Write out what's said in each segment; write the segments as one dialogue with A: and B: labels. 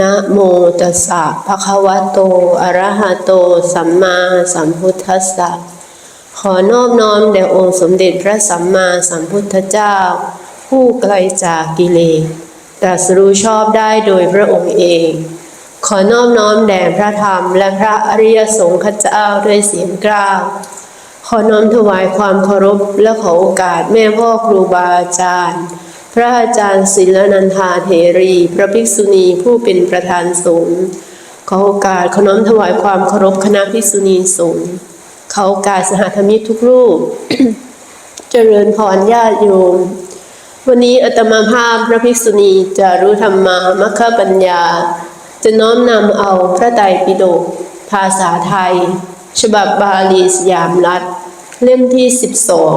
A: นะโมตัสสะภะคะวะโต อะระหะโต สัมมาสัมพุทธัสสะ ขอนอบน้อมแด่องค์สมเด็จพระสัมมาสัมพุทธเจ้า ผู้ไกลจากกิเลสตรัสรู้ชอบได้โดยพระองค์เอง ขอนอบน้อมแด่พระธรรมและพระอริยสงฆ์เจ้าด้วยเสียงกล้าว ขอน้อมถวายความเคารพและขอโอกาสแม่พ่อครูบาอาจารย์ พระอาจารย์ศิลนันทาเถรี พระภิกษุณีผู้เป็นประธานสงฆ์ขอโอกาสขอน้อมถวายความเคารพคณะภิกษุณีสงฆ์ขอโอกาสสหธรรมิกทุกรูป เจริญพรญาติโยม วันนี้อาตมาภาพพระภิกษุณีจะรู้ธรรมามัคคปัญญา จะน้อมนำเอาพระไตรปิฎกภาษาไทย ฉบับบาลีสยามรัฐ เล่มที่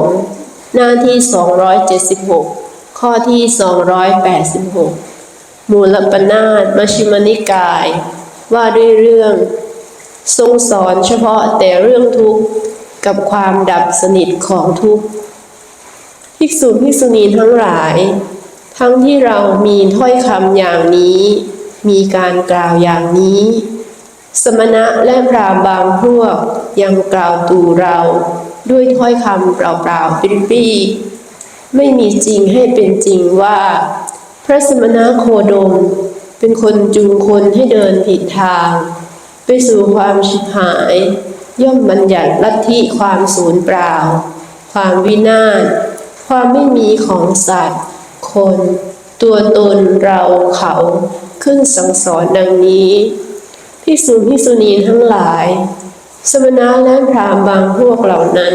A: 12 หน้าที่ 276 ข้อที่ 286 มูลปนาตมชิมนิกาย ว่าด้วยเรื่อง ทรงสอนเฉพาะแต่เรื่องทุกข์กับความดับสนิทของทุกข์ภิกษุภิกษุณีทั้งหลาย ทั้งที่เรามีถ้อยคำอย่างนี้ มีการกล่าวอย่างนี้ สมณะและพรามบางพวกยังกล่าวตู่เรา ด้วยถ้อยคำเปล่าๆปิ้ปี้ ไม่มีจริงให้เป็นจริงว่า พระสมณะโคดม เป็นคนจูงคนให้เดินผิดทาง ไปสู่ความชิบหาย ย่อมบัญญัติลัทธิความสูญเปล่า ความวินาศความไม่มีของสัตว์ คน ตัวตนเราเขาขึ้นสั่งสอนดังนี้ภิกษุภิกษุณีทั้งหลาย สมณะและพราหมณ์บางพวกเหล่านั้น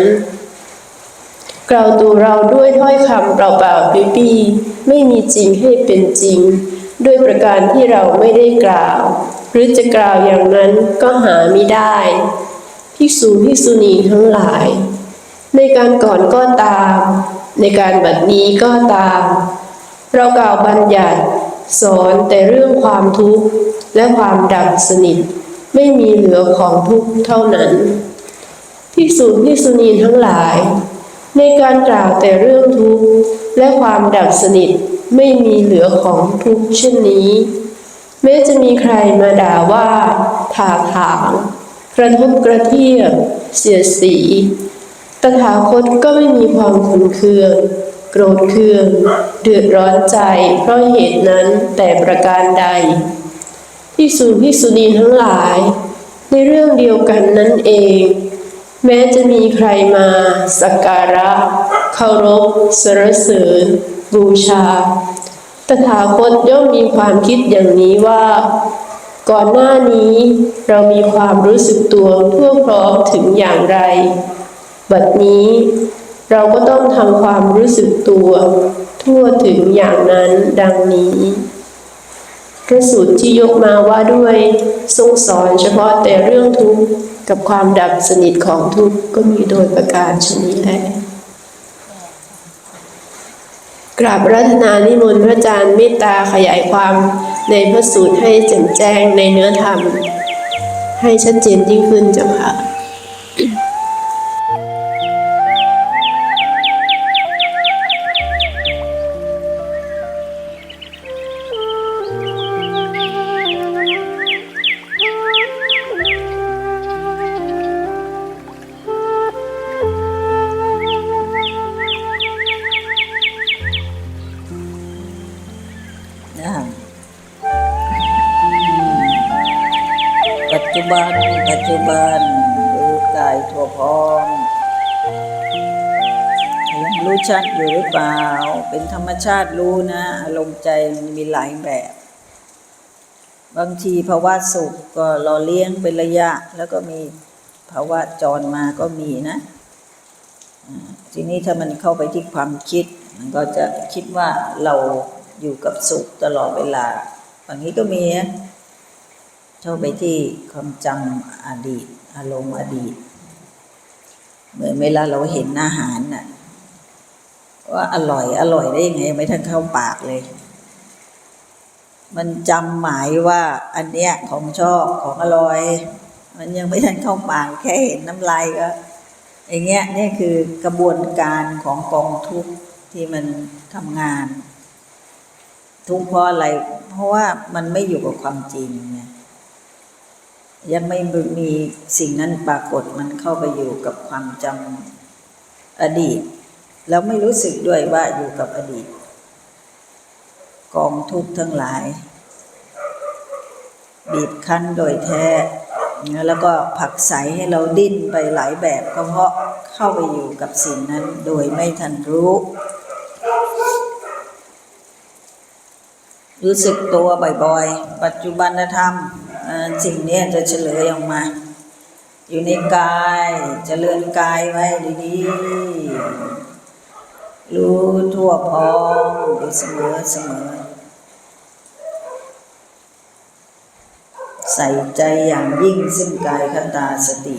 A: กล่าวตัวเราด้วยถ้อยคำเปล่าๆปี้ๆไม่มีจริงให้เป็นจริง ด้วยประการที่เราไม่ได้กล่าว หรือจะกล่าวอย่างนั้นก็หาไม่ได้ ภิกษุภิกษุณีทั้งหลาย ในการก่อนก็ตาม ในการบัดนี้ก็ตาม เรากล่าวบัญญัติ สอนแต่เรื่องความทุกข์และความดับสนิท ไม่มีเหลือของทุกข์เท่านั้นภิกษุภิกษุณีทั้งหลาย ในการกล่าวแต่เรื่องทุกข์และความดับสนิทไม่มีเหลือของทุกข์เช่นนี้แม้จะมีใครมาด่าว่า ถากถางกระทบกระเทียบเสียสี ตถาคตก็ไม่มีความขุนเคือง โกรธเคือง เดือดร้อนใจ เพราะเหตุนั้นแต่ประการใดภิกษุภิกษุณีทั้งหลาย ในเรื่องเดียวกันนั้นเอง แม้จะมีใครมาสักการะเคารพสรรเสริญบูชา ตถาคตย่อมมีความคิดอย่างนี้ว่า ก่อนหน้านี้เรามีความรู้สึกตัวทั่วพร้อมถึงอย่างไร บัดนี้เราก็ต้องทำความรู้สึกตัว ทั่วถึงอย่างนั้นดังนี้ พระสูตรที่ยกมาว่าด้วยทรงสอนเฉพาะแต่เรื่องทุกข์กับความดับสนิทของทุกข์ก็มีโดยประการชนี้แหละกราบรัตนานิมนต์พระอาจารย์เมตตาขยายความในพระสูตรให้แจ่มแจ้งในเนื้อธรรม ให้ชัดเจนยิ่งขึ้นเจ้าค่ะ
B: รู้ชัดอยู่หรือเปล่า เป็นธรรมชาติรู้นะ อารมณ์ใจมันมีหลายแบบ บางทีภาวะสุขก็รอเลี้ยงเป็นระยะ แล้วก็มีภาวะจรมาก็มีนะ ทีนี้ถ้ามันเข้าไปที่ความคิด มันก็จะคิดว่าเราอยู่กับสุขตลอดเวลาอย่างนี้ก็มีนะเข้าไปที่ความจำอดีต อารมณ์อดีต เหมือนเวลาเราเห็นอาหารน่ะ ว่าอร่อย อร่อยได้ยังไงไม่ทันเข้าปากเลย มันจำหมายว่าอันเนี้ยของชอบของอร่อย มันยังไม่ทันเข้าปากแค่เห็นน้ำลายก็อย่างเงี้ยนี่คือกระบวนการของกองทุกข์ที่มันทำงาน ทุกเพราะอะไร เพราะว่ามันไม่อยู่กับความจริงไงยังไม่มีสิ่งนั้นปรากฏมันเข้าไปอยู่กับความจำอดีต แล้วไม่รู้สึกด้วยว่าอยู่กับอดีต กองทุกข์ทั้งหลาย บีบคั้นโดยแท้แล้วก็ผลักไสให้เราดิ้นไปหลายแบบก็เพราะเข้าไปอยู่กับสิ่งนั้นโดยไม่ทันรู้ รู้สึกตัวบ่อยๆ ปัจจุบันธรรมสิ่งนี้จะเฉลยออกมา อยู่ในกายจเจริญกายไว้ดีๆ รู้ทั่วพร้อมอยู่เสมอเสมอ ใส่ใจอย่างยิ่งซึ่งกายคตาสติ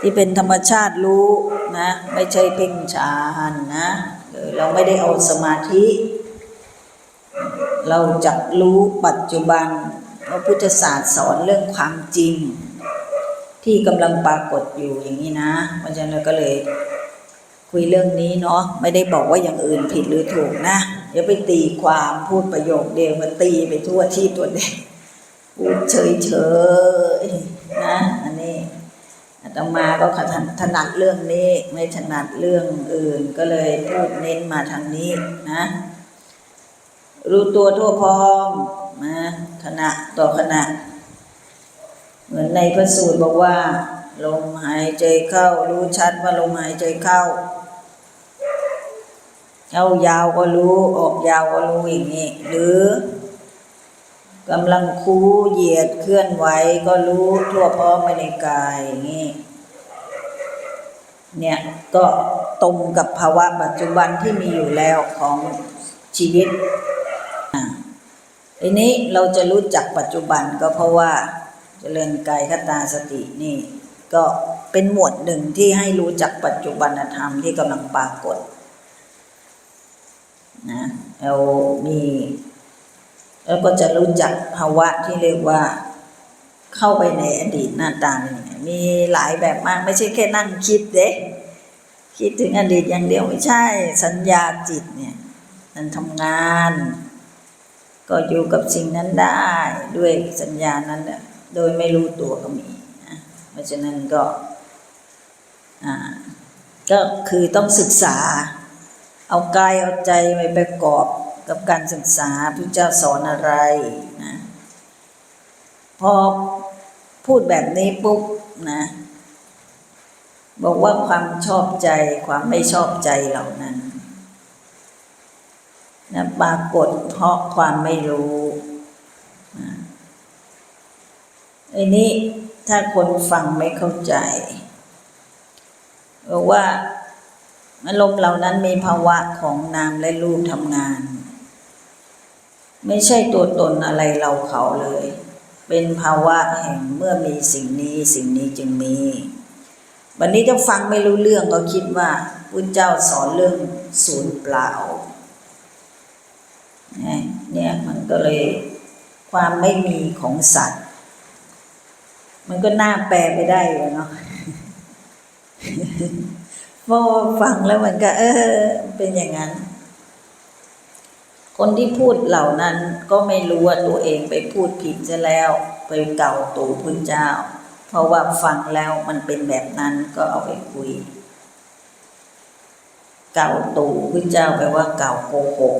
B: ที่เป็นธรรมชาติรู้นะ ไม่ใช่เพ่งฌานนะเราไม่ได้เอาสมาธิ เราจะรู้ปัจจุบันพระพุทธศาสตร์สอนเรื่องความจริง ที่กำลังปรากฏอยู่อย่างนี้นะเพราะฉะนั้นเราก็เลย คุยเรื่องนี้เนาะไม่ได้บอกว่าอย่างอื่นผิดหรือถูกนะอย่าไปตีความพูดประโยคเดียวมันตีไปทั่วที่ตัวเด็กพูดเฉยเฉยๆนะอันนี้อาตมาก็ถนัดถนัดเรื่องนี้ ไม่ถนัดเรื่องอื่นก็เลยพูดเน้นมาทางนี้นะรู้ตัวทั่วพร้อมนะขณะต่อขณะ เหมือนในพระสูตรบอกว่าลมหายใจเข้า รู้ชัดว่าลมหายใจเข้า เข้ายาวก็รู้ออกยาวก็รู้อย่างนี้ หรือกำลังคูเหยียดเคลื่อนไหวก็รู้ทั่วพร้อมไปในกายอย่างนี้เนี่ยก็ตรงกับภาวะปัจจุบันที่มีอยู่แล้วของชีวิตทีนี้เราจะรู้จักปัจจุบันก็เพราะว่าเจริญกายคตาสตินี่ ก็เป็นหมวดหนึ่งที่ให้รู้จักปัจจุบันธรรมที่กำลังปรากฏ นะเรามีแล้วก็จะรู้จักภาวะที่เรียกว่าเข้าไปในอดีตหน้าตาเป็นยังไงมีหลายแบบมากไม่ใช่แค่นั่งคิดเด้คิดถึงอดีตอย่างเดียวไม่ใช่ สัญญาจิตเนี่ยมันทำงาน ก็อยู่กับสิ่งนั้นได้ด้วยสัญญานั้นน่ะโดยไม่รู้ตัวก็มีนะเพราะฉะนั้นก็อ่าก็คือต้องศึกษา เอากายเอาใจไปประกอบกับการศึกษาพระเจ้าสอนอะไรนะพอพูดแบบนี้ปุ๊บนะบอกว่าความชอบใจความไม่ชอบใจเหล่านั้นนะปรากฏเพราะความไม่รู้นะไอ้นี้ถ้าคนฟังไม่เข้าใจบอกว่า อารมณ์เหล่านั้นมีภาวะของนามและรูปทำงาน ไม่ใช่ตัวตนอะไรเราเขาเลย เป็นภาวะแห่งเมื่อมีสิ่งนี้สิ่งนี้จึงมี วันนี้ถ้าฟังไม่รู้เรื่องก็คิดว่าพุทธเจ้าสอนเรื่องศูนย์เปล่าเนี่ยมันก็เลยความไม่มีของสัตว์ มันก็น่าแปลไปได้อยู่เนาะ พราะว่าฟังแล้วมันก็เออ เป็นอย่างนั้น คนที่พูดเหล่านั้นก็ไม่รู้ว่าตัวเองไปพูดผิดซะแล้ว ไปเก่าตู่พุทธเจ้า เพราะว่าฟังแล้วมันเป็นแบบนั้นก็เอาไปคุย เก่าตู่พุทธเจ้าแปลว่าเก่าโกหก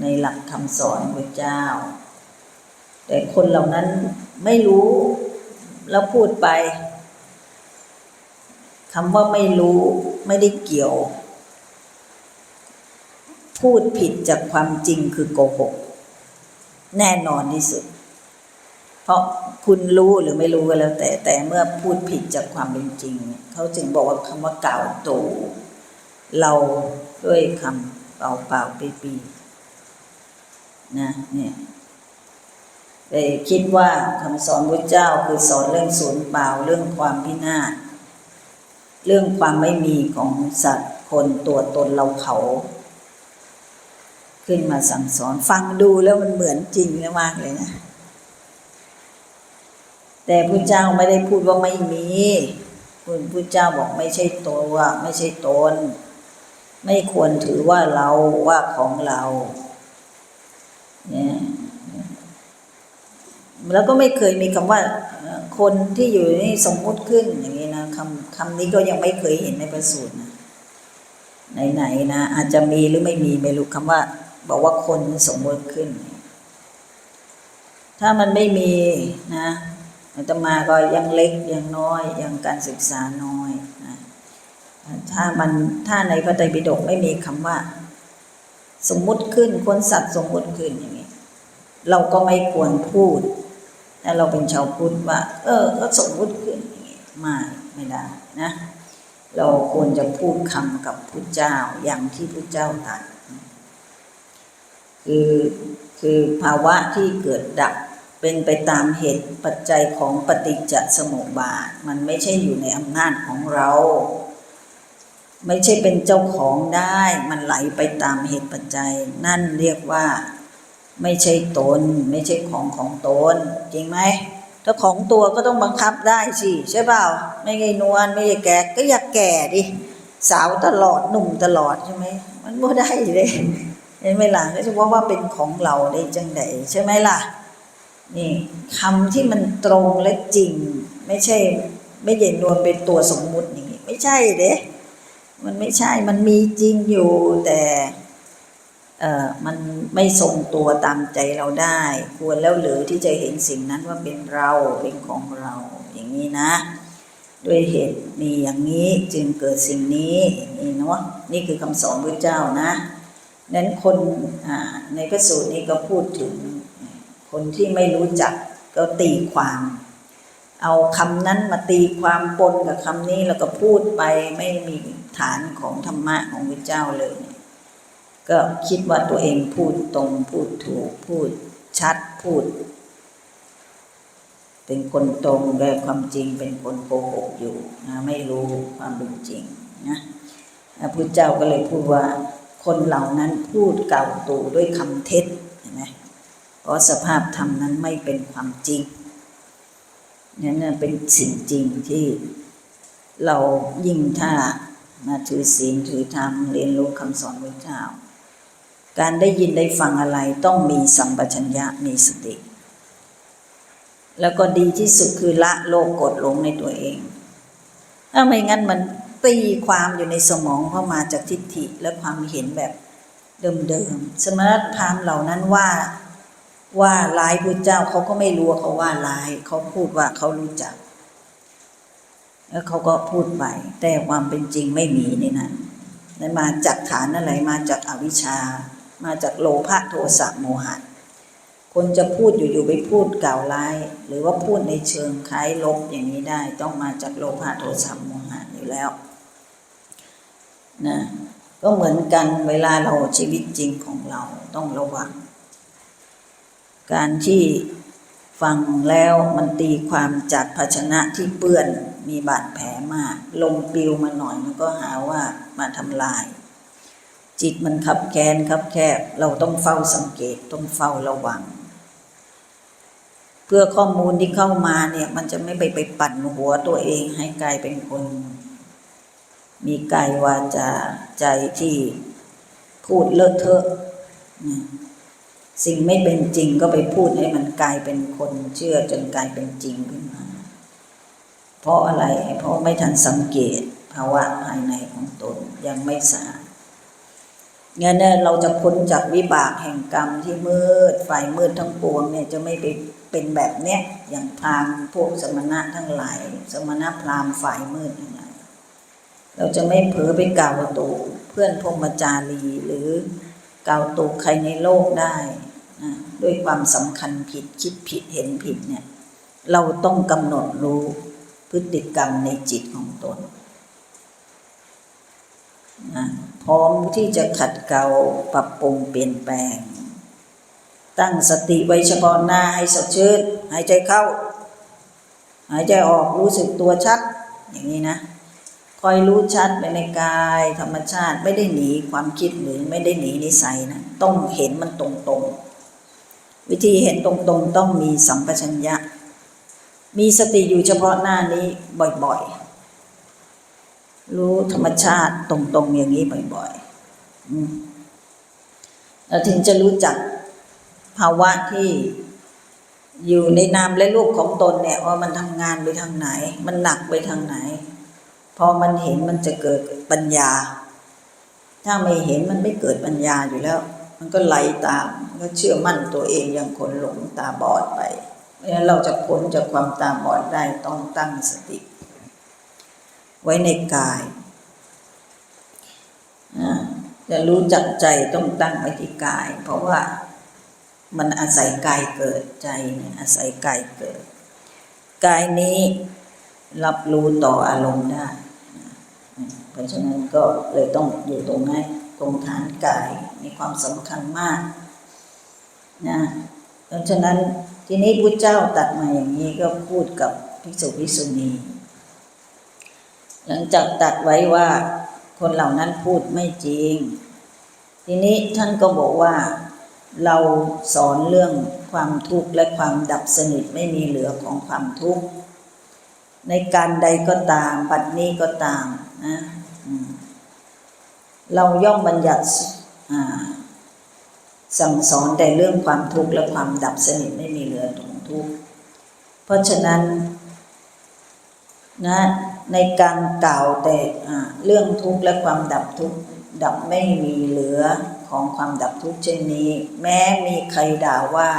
B: ในหลักคำสอนพระเจ้า แต่คนเหล่านั้นไม่รู้ แล้วพูดไป คำว่าไม่รู้ไม่ได้เกี่ยว พูดผิดจากความจริงคือโกหก แน่นอนที่สุด เพราะคุณรู้หรือไม่รู้ก็แล้ว แต่แต่เมื่อพูดผิดจากความเป็นจริง เขาจึงบอกว่าคำว่าเก่าโตเราด้วยคำเปล่าเปล่าปีปีนะเนี่ยแต่คิดว่าคำสอนพระเจ้าคือสอนเรื่องศูนย์เปล่าเรื่องความพินาศ เรื่องความไม่มีของสัตว์คนตัวตนเราเขา ขึ้นมาสั่งสอนฟังดูแล้วมันเหมือนจริงมากเลยนะ แต่พระเจ้าไม่ได้พูดว่าไม่มีคุณพระเจ้าบอกไม่ใช่ตัวไม่ใช่ตน ไม่ควรถือว่าเราว่าของเรา เนี่ย แล้วก็ไม่เคยมีคำว่าคนที่อยู่นี่สมมุติขึ้นอย่างนี้นะคำคำนี้ก็ยังไม่เคยเห็นในพระสูตรนะไหนๆนะอาจจะมีหรือไม่มีไม่รู้คำว่า บอกว่าคนสมมติขึ้น ถ้ามันไม่มีนะอาตมาก็ยังเล็กยังน้อยยังการศึกษาน้อยนะถ้ามันถ้าในพระไตรปิฎกไม่มีคำว่า สมมุติขึ้นคนสัตว์สมมุติขึ้นอย่างนี้ เราก็ไม่ควรพูด ถ้าเราเป็นชาวพุทธว่า เออ ก็สมมุติขึ้นอย่างนี้ไม่ไม่ได้นะ เราควรจะพูดคำกับพุทธเจ้าอย่างที่พุทธเจ้าตรัสคือคือภาวะที่เกิดดับเป็นไปตามเหตุปัจจัยของปฏิจจสมุปบาท มันไม่ใช่อยู่ในอำนาจของเรา ไม่ใช่เป็นเจ้าของได้ มันไหลไปตามเหตุปัจจัย นั่นเรียกว่า ไม่ใช่ตน ไม่ใช่ของของตน จริงไหมถ้าของตัวก็ต้องบังคับได้สิ ใช่เปล่า ไม่ไงนวลไม่ใช่แก่ก็อยากแก่ดิสาวตลอดหนุ่มตลอดใช่ไหมมันไม่ได้เลยเห็นไหมล่ะก็จะว่าว่าเป็นของเราได้จังไดใช่ไหมล่ะนี่คำที่มันตรงและจริง ไม่ใช่ ไม่ใช่นวลเป็นตัวสมมุติอย่างนี้ไม่ใช่เด้มันไม่ใช่มันมีจริงอยู่แต่ เอ่อมันไม่ทรงตัวตามใจเราได้ ควรแล้วหรือที่จะเห็นสิ่งนั้นว่าเป็นเราเป็นของเราอย่างนี้นะ ด้วยเหตุมีอย่างนี้จึงเกิดสิ่งนี้อย่างนี้เนาะนี่คือคำสอนพระเจ้านะนั้นคนในพระสูตรนี้ก็พูดถึงคนที่ไม่รู้จักก็ตีความ เอาคำนั้นมาตีความปนกับคำนี้แล้วก็พูดไปไม่มีฐานของธรรมะของพระเจ้าเลย ก็คิดว่าตัวเองพูดตรงพูดถูกพูดชัดพูด เป็นคนตรงแต่ความจริงเป็นคนโกหกอยู่นะไม่รู้ความเป็นจริงนะพระพุทธเจ้าก็เลยพูดว่าคนเหล่านั้นพูดเก่าตูด้วยคำเท็จเห็นไหมเพราะสภาพธรรมนั้นไม่เป็นความจริงนั่นเป็นสิ่งจริงที่เรายิ่งถ้ามาถือศีลถือธรรมเรียนรู้คำสอนพระเจ้า การได้ยินได้ฟังอะไรต้องมีสัมปชัญญะมีสติ แล้วก็ดีที่สุดคือละโลกกดหลงในตัวเอง ถ้าไม่งั้นมันตีความอยู่ในสมองเข้ามาจากทิฏฐิและความเห็นแบบเดิมๆ สมณพราหมณ์เหล่านั้นว่าว่าร้ายพระเจ้าเขาก็ไม่รู้เขาว่าร้ายเขาพูดว่าเขารู้จัก แล้วเขาก็พูดไปแต่ความเป็นจริงไม่มีในนั้นนั่นมาจากฐานอะไรมาจากอวิชชา มาจากโลภะโทสะโมหะ คนจะพูดอยู่ๆไปพูดกล่าวร้าย หรือว่าพูดในเชิงคล้ายลบอย่างนี้ได้ ต้องมาจากโลภะโทสะโมหะอยู่แล้วนะก็เหมือนกันเวลาเราชีวิตจริงของเราต้องระวัง การที่ฟังแล้วมันตีความจากภาชนะที่เปื้อนมีบาดแผลมาก ลมปลิวมาหน่อยมันก็หาว่ามาทำลาย จิตมันขับแค้นขับแคบ เราต้องเฝ้าสังเกตต้องเฝ้าระวัง เพื่อข้อมูลที่เข้ามาเนี่ย มันจะไม่ไปไปปั่นหัวตัวเองให้กลายเป็นคน มีกายวาจาใจที่พูดเลอะเทอะนะสิ่งไม่เป็นจริงก็ไปพูดให้มันกลายเป็นคนเชื่อจนกลายเป็นจริงขึ้นมา เพราะอะไร เพราะไม่ทันสังเกตภาวะภายในของตนยังไม่สะอาด งั้นเนี่ยเราจะพ้นจากวิบากแห่งกรรมที่มืดฝ่ายมืดทั้งปวงเนี่ยจะไม่ไปเป็นแบบเนี้ยอย่างพราหมณ์พวกสมณะทั้งหลาย สมณะพราหมณ์ฝ่ายมืดทั้งหลายเราจะไม่เผลอไปกล่าวตูเพื่อนพมจารีหรือกล่าวตูใครในโลกได้นะด้วยความสำคัญผิดคิดผิดเห็นผิดเนี่ยเราต้องกำหนดรู้พฤติกรรมในจิตของตน พร้อมที่จะขัดเกลาปรับปรุงเปลี่ยนแปลง ตั้งสติไว้เฉพาะหน้าให้สดชื่นหายใจเข้า หายใจออกรู้สึกตัวชัด อย่างนี้นะคอยรู้ชัดไปในกายธรรมชาติไม่ได้หนีความคิดหรือไม่ได้หนีนิสัยนะต้องเห็นมันตรงๆ วิธีเห็นตรงๆ ต้องมีสัมปชัญญะ มีสติอยู่เฉพาะหน้านี้บ่อยๆ รู้ธรรมชาติตรงๆอย่างนี้บ่อยๆเราถึงจะรู้จักภาวะที่อยู่ในนามและรูปของตนเนี่ยว่ามันทำงานไปทางไหน มันหนักไปทางไหน พอมันเห็นมันจะเกิดปัญญา ถ้าไม่เห็นมันไม่เกิดปัญญาอยู่แล้ว มันก็ไหลตามก็เชื่อมั่นตัวเองอย่างคนหลงตาบอดไปเพราะฉะนั้นเราจะพ้นจากความตาบอดได้ต้องตั้งสติ ไว้ในกาย จะรู้จักใจต้องตั้งไว้ที่กาย เพราะว่ามันอาศัยกายเกิดใจเนี่ยอาศัยกายเกิด กายนี้รับรู้ต่ออารมณ์ได้ เพราะฉะนั้นก็เลยต้องอยู่ตรงนั้นตรงฐานกายมีความสำคัญมากนะเพราะฉะนั้นทีนี้พระเจ้าตัดมาอย่างนี้ก็พูดกับภิกษุภิกษุณี หลังจากตัดไว้ว่าคนเหล่านั้นพูดไม่จริง ทีนี้ท่านก็บอกว่า เราสอนเรื่องความทุกข์และความดับสนิทไม่มีเหลือของความทุกข์ในการใดก็ตามบัดนี้ก็ตามนะเราย่อมบัญญัติสั่งสอนแต่เรื่องความทุกข์และความดับสนิทไม่มีเหลือของทุกข์เพราะฉะนั้นนะ ในการกล่าวแต่เรื่องทุกข์และความดับทุกข์ดับไม่มีเหลือของความดับทุกข์เช่นนี้ แม้มีใครด่าว่า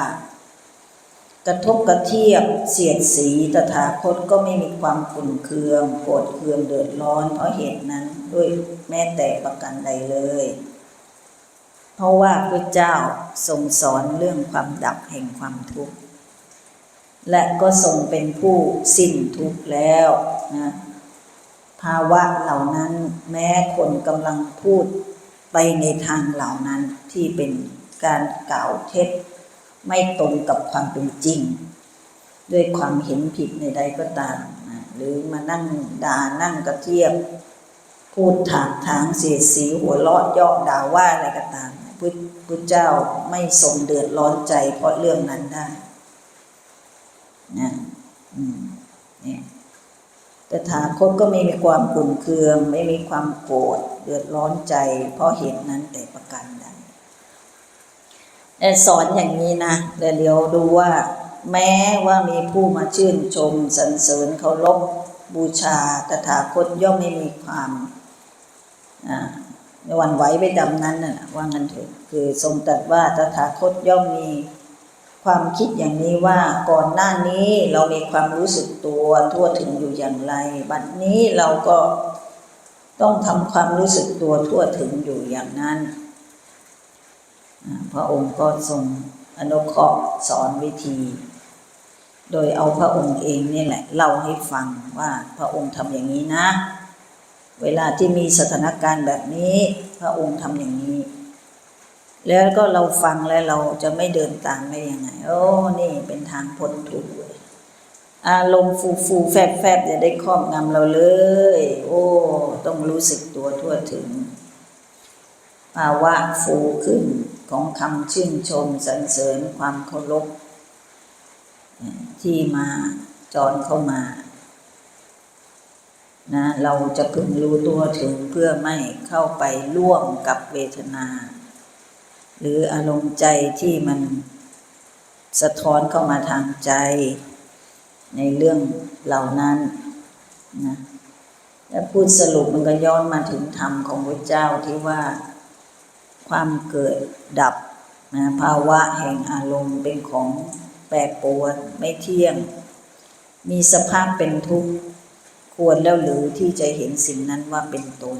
B: กระทบกระเทียบเสียดสีตถาคตก็ไม่มีความขุ่นเคืองโกรธเคืองเดือดร้อน เพราะเหตุนั้นด้วยแม้แต่ประการใดเลย เพราะว่าพระเจ้าทรงสอนเรื่องความดับแห่งความทุกข์และก็ทรงเป็นผู้สิ้นทุกข์แล้วนะ ภาวะเหล่านั้นแม้คนกำลังพูดไปในทางเหล่านั้นที่เป็นการกล่าวเท็จ ไม่ตรงกับความเป็นจริง ด้วยความเห็นผิดในใดก็ตามนะหรือมานั่งด่านั่งกระเทียบ พูดถากถางเสียสีหัวเราะยอกด่าว่าอะไรก็ตามพุทธเจ้าไม่ทรงเดือดร้อนใจเพราะเรื่องนั้นได้นะอืมเนี่ย ต่ถาคตก็ไม่มีความขุ่นเคือง ไม่มีความโกรธเดือดร้อนใจ เพราะเหตุนั้นแต่ประการใดแต่สอนอย่างนี้นะแต่เดี๋ยวดูว่า แม้ว่ามีผู้มาชื่นชมสรรเสริญเคารพบูชาตถาคตย่อมไม่มีความวันไหวไปดำนั้นน่ะว่างันเถอะคือทรงตรัสว่าตถาคตย่อมมี ความคิดอย่างนี้ว่าก่อนหน้านี้เรามีความรู้สึกตัวทั่วถึงอยู่อย่างไร บัดนี้เราก็ต้องทำความรู้สึกตัวทั่วถึงอยู่อย่างนั้น พระองค์ก็ทรงอนุเคราะห์สอนวิธี โดยเอาพระองค์เองนี่แหละเล่าให้ฟังว่าพระองค์ทำอย่างนี้นะ เวลาที่มีสถานการณ์แบบนี้ พระองค์ทำอย่างนี้ แล้วก็เราฟังแล้วเราจะไม่เดินตามได้ยังไง โอ้นี่เป็นทางพ้นทุกข์เลยอารมณ์ฟูฟูแฟบแฟบจะได้ครอบงำเราเลย โอ้ ต้องรู้สึกตัวทั่วถึงภาวะฟูขึ้นของคำชื่นชมสรรเสริญความเคารพที่มาจอนเข้ามานะเราจะพึงรู้ตัวถึงเพื่อไม่เข้าไปร่วมกับเวทนา หรืออารมณ์ใจที่มันสะท้อนเข้ามาทางใจในเรื่องเหล่านั้นนะและพูดสรุปมันก็ย้อนมาถึงธรรมของพระเจ้าที่ว่าความเกิดดับนะภาวะแห่งอารมณ์เป็นของแปรปรวนไม่เที่ยง มีสภาพเป็นทุกข์ควรแล้วหรือที่จะเห็นสิ่งนั้นว่าเป็นตน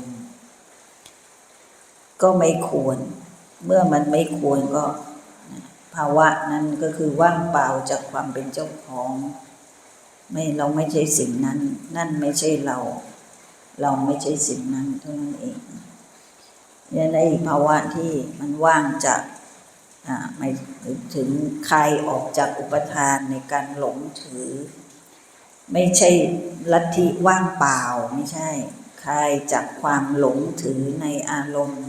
B: ก็ไม่ควร เมื่อมันไม่ควรก็ภาวะนั้นก็คือว่างเปล่าจากความเป็นเจ้าของ ไม่เราไม่ใช่สิ่งนั้น นั่นไม่ใช่เรา เราไม่ใช่สิ่งนั้นเท่านั้นเองเนี่ยในภาวะที่มันว่างจากอ่าไม่ถึงคลายออกจากอุปทานในการหลงถือ ไม่ใช่ลัทธิว่างเปล่าไม่ใช่คลายจากความหลงถือในอารมณ์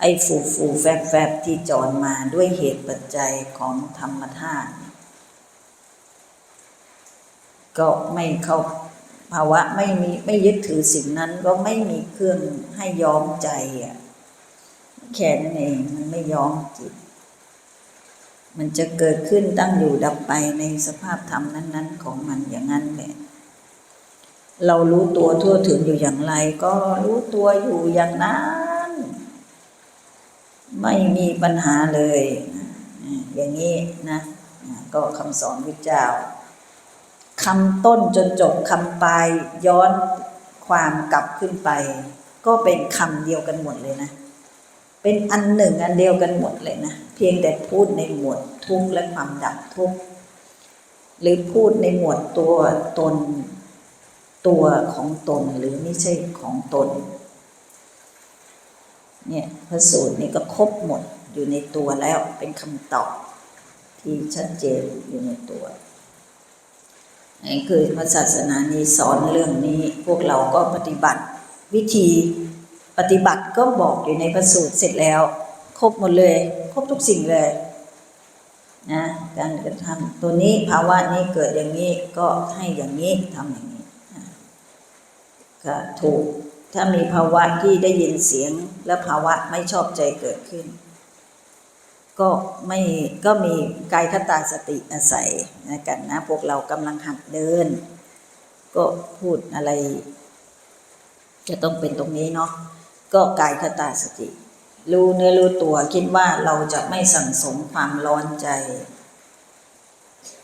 B: ไอ้ฟูฟูแฟบแฟบที่จรมาด้วยเหตุปัจจัยของธรรมธาตุก็ไม่เข้าภาวะไม่มีไม่ยึดถือสิ่งนั้นก็ไม่มีเครื่องให้ย้อมใจอะแค่นั้นเองมันไม่ย้อมจิต มันจะเกิดขึ้นตั้งอยู่ดับไปในสภาพธรรมนั้น ๆ ของมันอย่างนั้นแหละเรารู้ตัวทั่วถึงอยู่อย่างไร ก็รู้ตัวอยู่อย่างนั้น ไม่มีปัญหาเลย อย่างนี้นะก็คำสอนพระเจ้าคำต้นจนจบคำปลายย้อนความกลับขึ้นไป ก็เป็นคำเดียวกันหมดเลยนะ เป็นอันหนึ่งอันเดียวกันหมดเลยนะ เพียงแต่พูดในหมวดทุกข์และความดับทุกข์หรือพูดในหมวดตัวตน ตัวของตนหรือไม่ใช่ของตน เนี่ยพระสูตรนี่ก็ครบหมดอยู่ในตัวแล้วเป็นคำตอบ ที่ชัดเจนอยู่ในตัวนี่คือพระศาสนานี้สอนเรื่องนี้พวกเราก็ปฏิบัติ วิธีปฏิบัติก็บอกอยู่ในพระสูตรเสร็จแล้ว ครบหมดเลย ครบทุกสิ่งเลยนะการกระทำตัวนี้ภาวะนี้เกิดอย่างนี้ก็ให้อย่างนี้ทำอย่างนี้ก็ถูก ถ้ามีภาวะที่ได้ยินเสียงและภาวะไม่ชอบใจเกิดขึ้น ก็ไม่ก็มีกายคตาสติอาศัยนะกันนะ พวกเรากำลังหัดเดิน ก็พูดอะไร จะต้องเป็นตรงนี้เนาะก็กายคตาสติ รู้เนื้อรู้ตัวคิดว่าเราจะไม่สั่งสมความร้อนใจ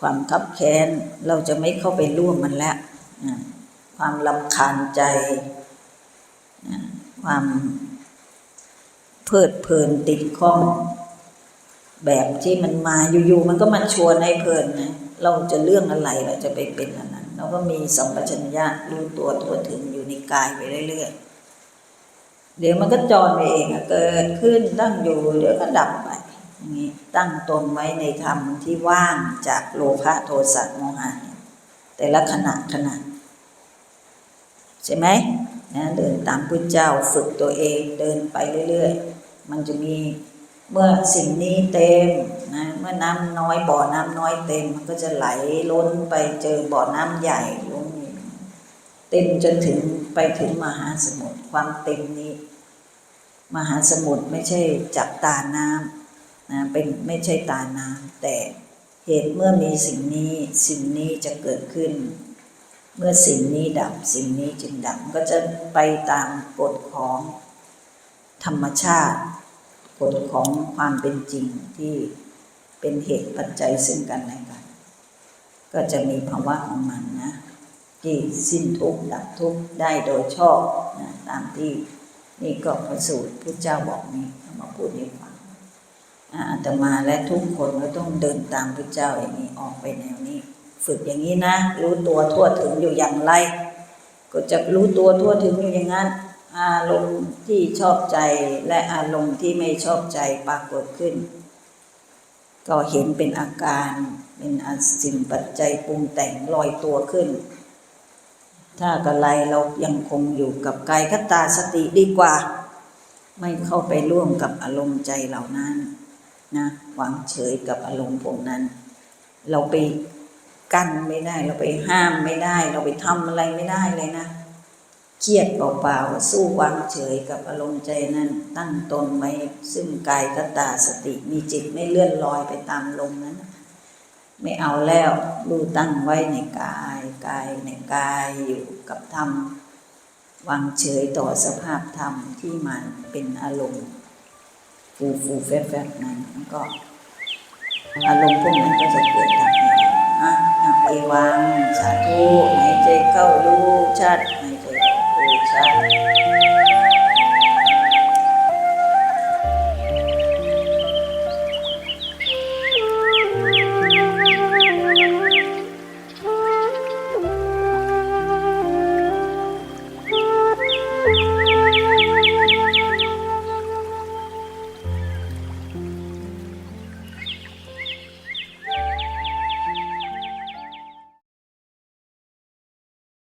B: ความคับแค้นเราจะไม่เข้าไปร่วมมันแล้วความลำคาญใจ ความเพลิดเพลินติดข้อง แบบที่มันมาอยู่ๆมันก็มาชวนให้เพลินนะเราจะเรื่องอะไรเราจะไปเป็นอันนั้น เราก็มีสัมปชัญญะรู้ตัวทั่วถึงอยู่ในกายไปเรื่อยๆเดี๋ยวมันก็จรไปเองเกิดขึ้นตั้งอยู่เดี๋ยวก็ดับไปอย่างนี้ตั้งตนไว้ในธรรมที่ว่างจากโลภะโทสะโมหะแต่ละขณะขณะใช่ไหม นะเดินตามพุทธเจ้าฝึกตัวเองเดินไปเรื่อยๆ มันจะมีเมื่อสิ่งนี้เต็มนะเมื่อน้ำน้อยบ่อน้ำน้อยเต็ม มันก็จะไหลล้นไปเจอบ่อน้ำใหญ่ล้นเต็มจนถึงไปถึงมหาสมุทรความเต็มนี้ มหาสมุทรไม่ใช่จับตาน้ำนะเป็นไม่ใช่ตาน้ำแต่เหตุเมื่อมีสิ่งนี้สิ่งนี้จะเกิดขึ้น เมื่อสิ่งนี้ดับสิ่งนี้จึงดับก็จะไปตามกฎของธรรมชาติกฎของความเป็นจริงที่เป็นเหตุปัจจัยซึ่งกันและกัน ก็จะมีภาวะของมันนะที่สิ้นทุกข์ดับทุกข์ได้โดยชอบนะตามที่นี่ก็พระสูตรพุทธเจ้าบอกนี้เอามาพูดให้ฟังอ่าอาตมาและทุกคนก็ต้องเดินตามพระเจ้าอย่างนี้ออกไปแนวนี้ ฝึกอย่างนี้นะ รู้ตัวทั่วถึงอยู่อย่างไร ก็จะรู้ตัวทั่วถึงอยู่อย่างนั้น อารมณ์ที่ชอบใจและอารมณ์ที่ไม่ชอบใจปรากฏขึ้น ก็เห็นเป็นอาการเป็นอาสิ่งปัจจัยปรุงแต่งลอยตัวขึ้น ถ้ากระไรเรายังคงอยู่กับกายคตาสติดีกว่า ไม่เข้าไปร่วมกับอารมณ์ใจเหล่านั้นนะวางเฉยกับอารมณ์พวกนั้น เราไป กั้นไม่ได้ เราไปห้ามไม่ได้ เราไปทำอะไรไม่ได้เลยนะเครียดเปล่าๆสู้วางเฉยกับอารมณ์ใจนั้น ตั้งตนไว้ซึ่งกายกตาสติมีจิตไม่เลื่อนลอยไปตามลมนั้น ไม่เอาแล้วรู้ตั้งไว้ในกายกายในกายอยู่กับธรรมวางเฉยต่อสภาพธรรมที่มันเป็นอารมณ์ฟูฟูแฟบแฟบนั้นก็อารมณ์พวกนั้นก็จะเกิดดับ เอวัง สาธุหายใจเข้ารู้ชัดหายใจออกรู้ชัด